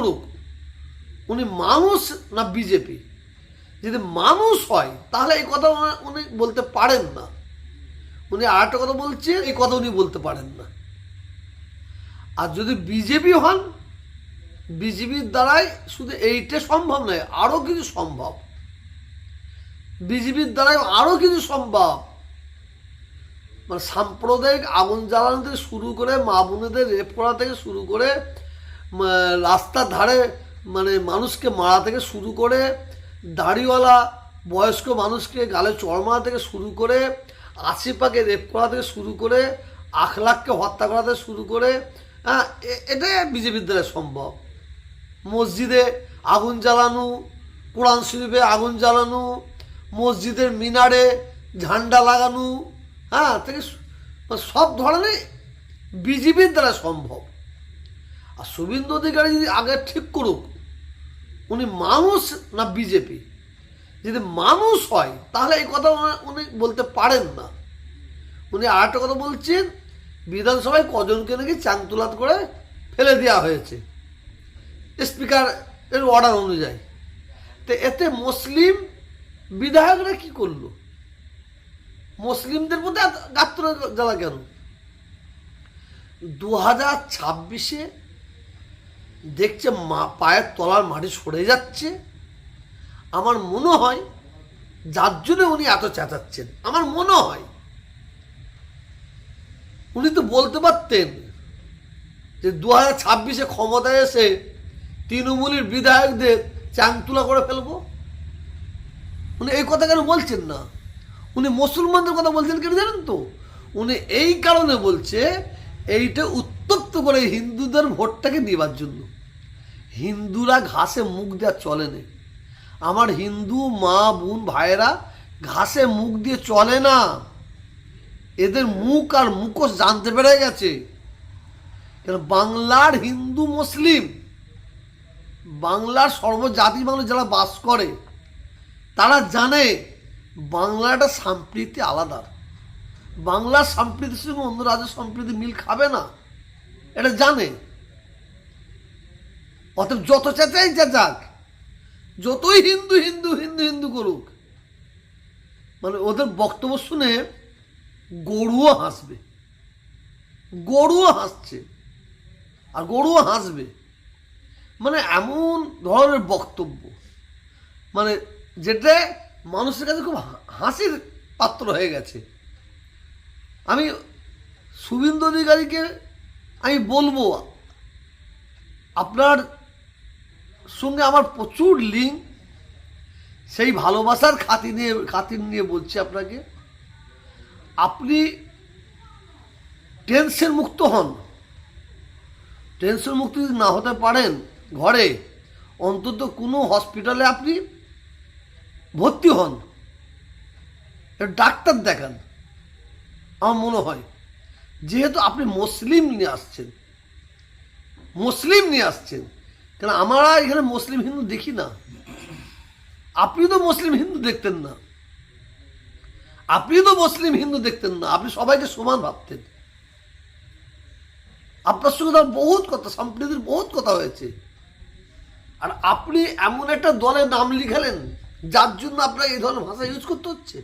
করুক, উনি মানুষ না বিজেপি যদি মানুষ হয়, তাহলে এই কথা উনি- বলতে পারেন না। উনি আর একটা কথা বলছেন এই কথা উনি বলতে পারেন না। আর যদি বিজেপি হন বিজেপির দ্বারাই শুধু এইটা সম্ভব নয় আরও কিছু সম্ভব। বিজেপির দ্বারাই আরও কিছু সম্ভব। মানে সাম্প্রদায়িক আগুন জ্বালানো থেকে শুরু করে মা বোনেদের রেপ করা থেকে শুরু করে রাস্তার ধারে মানে মানুষকে মারা থেকে শুরু করে দাড়িওয়ালা বয়স্ক মানুষকে গালে চড় মারা থেকে শুরু করে আশিপাকে রেপ করা থেকে শুরু করে আখলাখকে হত্যা করা থেকে শুরু করে হ্যাঁ এ- এটাই বিজেপির দ্বারা সম্ভব। মসজিদে আগুন জ্বালানো, কোরআন শরীফে আগুন জ্বালানো, মসজিদের মিনারে ঝান্ডা লাগানো হ্যাঁ থেকে সব ধরনের বিজেপির দ্বারা সম্ভব। আর শুভেন্দু অধিকারী যদি আগে ঠিক করুক, উনি মানুষ না বিজেপি? যদি মানুষ হয়, তাহলে এই কথা উনি- বলতে পারেন না। উনি আর একটা কথা বলছেন, বিধানসভায় কজনকে নাকি চাংতুলাত করে ফেলে দেওয়া হয়েছে। স্পিকার এর অর্ডার অনুযায়ী। তো এতে মুসলিম বিধায়করা কি করল? মুসলিমদের মধ্যে গাত্র জ্বালা কেন? দু হাজার ছাব্বিশে দেখছে মা, পায়ের তলার মাটি সরে যাচ্ছে। আমার মনে হয় যার জন্য উনি এত চেঁচাচ্ছেন, আমার মনে হয়। উনি তো বলতে পারতেন যে দু হাজার ছাব্বিশে ক্ষমতায় এসে তৃণমূলের বিধায়কদের চাংতুলা করে ফেলব। উনি এই কথা কেন বলছেন না? উনি মুসলমানদের কথা বলছেন কেন জানেন তো? উনি এই কারণে বলছে, এইটা উত্তপ্ত করে হিন্দুদের ভোটটাকে নেবার জন্য। হিন্দুরা ঘাসে মুখ দেওয়া চলে না। আমার হিন্দু, মা, বোন, ভাইয়েরা ঘাসে মুখ দিয়ে চলে না। এদের মুখ আর মুখোশ জানতে পেরে গেছে। কেন বাংলার হিন্দু মুসলিম, বাংলার সর্বজাতি মানুষ যারা বাস করে, তারা জানে বাংলাটা সম্প্রীতি আলাদা। বাংলার সম্প্রীতির সঙ্গে অন্য রাজ্যের সম্প্রীতি মিল খাবে না। এটা জানে। অতএব যত চেঁচাই চেঁচাক, যতই হিন্দু হিন্দু হিন্দু হিন্দু করুক মানে ওদের বক্তব্য শুনে গরুও হাসবে। গরুও হাসছে। আর গরুও হাসবে। মানে এমন ধরনের বক্তব্য। মানে যেটা মানুষের কাছে খুব হাসির পাত্র হয়ে গেছে। আমি শুভেন্দু অধিকারীকে আমি বলব, আপনার সঙ্গে আমার প্রচুর লিঙ্ক সেই ভালোবাসার খাতির নিয়ে খাতির নিয়ে বলছি আপনাকে। আপনি টেনশন মুক্ত হন। টেনশন মুক্ত যদি না হতে পারেন ঘরে, অন্তত কোনো হসপিটালে আপনি ভর্তি হন। ডাক্তার দেখান। আমার মনে হয়। যেহেতু আপনি মুসলিম নিয়ে আসছেন। মুসলিম নিয়ে আসছেন। কেন আমরা এখানে মুসলিম হিন্দু দেখি না? আপনি তো মুসলিম হিন্দু দেখতেন না। আপনি তো মুসলিম হিন্দু দেখতেন না। আপনি সবাইকে সমান ভাবতেন। আপনার সঙ্গে তার বহুত কথা, সম্প্রীতির বহুত কথা হয়েছে। আর আপনি এমন একটা দলে নাম লিখালেন, যার জন্য আপনার এই ধরনের ভাষা ইউজ করতে হচ্ছে।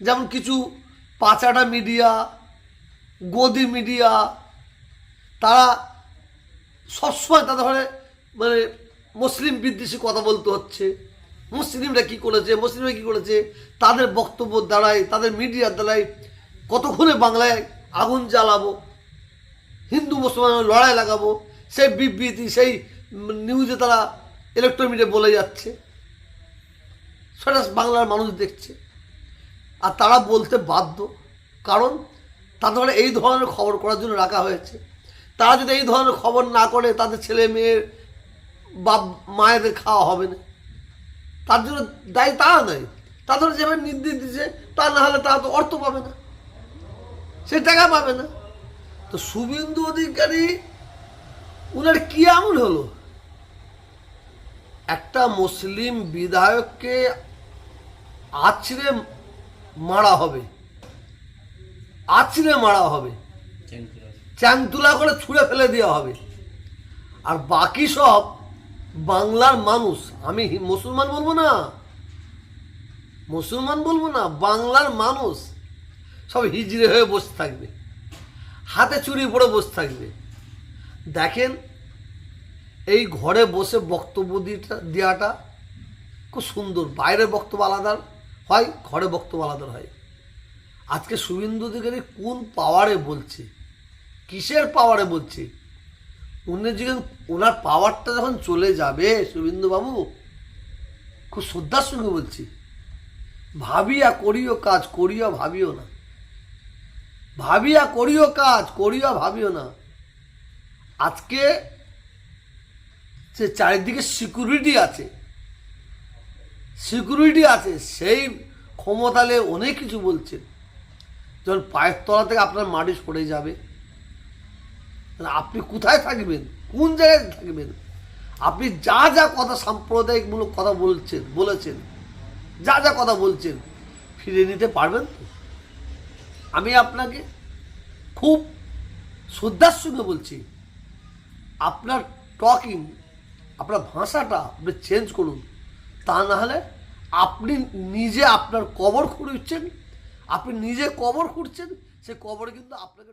যেমন কিছু পাচাটা মিডিয়া গদি মিডিয়া, তারা সবসময় তাদের ঘরে মানে মুসলিম বিদ্বেষী কথা বলতে হচ্ছে। মুসলিমরা কি করেছে, মুসলিমরা কি করেছে? তাদের বক্তব্য দ্বারাই তাদের মিডিয়ার দ্বারাই কতক্ষণে বাংলায় আগুন জ্বালাবো? হিন্দু মুসলমানের লড়াই লাগাবো? সেই বিবৃতি, সেই নিউজে তারা ইলেকট্রনিক মিডিয়া বলে যাচ্ছে। সেটা বাংলার মানুষ দেখছে। আর তারা বলতে বাধ্য। কারণ তাদের এই ধরনের খবর করার জন্য রাখা হয়েছে। তারা যদি এই ধরনের খবর না করে, তাদের ছেলে মেয়ের বাপ মায়েদের খাওয়া হবে না। তার জন্য দায়ী তারা নয়। তাদের যেভাবে নির্দেশ দিচ্ছে তা না হলে তারা তো অর্থ পাবে না। সে টাকা পাবে না। তো শুভেন্দু অধিকারী, উনার কি এমন হলো? একটা মুসলিম বিধায়ককে আছড়ে মারা হবে। আছড়ে মারা হবে। চ্যাংতুলা করে ছুঁড়ে ফেলে দেওয়া হবে। আর বাকি সব বাংলার মানুষ, আমি মুসলমান বলব না? মুসলমান বলব না, বাংলার মানুষ সব হিজড়ে হয়ে বসে থাকবে। হাতে চুরি পড়ে বসে থাকবে। দেখেন, এই ঘরে বসে বক্তব্য দিটা দেওয়াটা খুব সুন্দর। বাইরে বক্তব্য আলাদা, হয়, ঘরে বক্তব্য আলাদা হয়। আজকে শুভেন্দু অধিকারী কোন পাওয়ারে বলছে? কিসের পাওয়ারে বলছে? উনি যখন ওনার পাওয়ারটা যখন চলে যাবে শুভেন্দু বাবু খুব শ্রদ্ধার সঙ্গে বলছি, ভাবিয়া করিও কাজ করিয়া ভাবিও না। ভাবিয়া করিও কাজ করিয়া ভাবিও না। আজকে যে চারিদিকে সিকিউরিটি আছে সিকিউরিটি আছে, সেই ক্ষমতালে অনেক কিছু বলছেন। যখন পায়ের তলা থেকে আপনার মাটি সরে যাবে আপনি কোথায় থাকবেন? কোন জায়গায় থাকবেন? আপনি যা যা কথা সাম্প্রদায়িকমূলক কথা বলছেন, বলেছেন, যা যা কথা বলছেন ফিরে নিতে পারবেন তো? আমি আপনাকে খুব শ্রদ্ধার সঙ্গে বলছি, আপনার টকিং, আপনার ভাষাটা আপনি চেঞ্জ করুন। তা না হলে আপনি নিজে আপনার কবর খুঁড়ছেন আপনি নিজে কবর খুঁড়ছেন সে কবর কিন্তু আপনাকে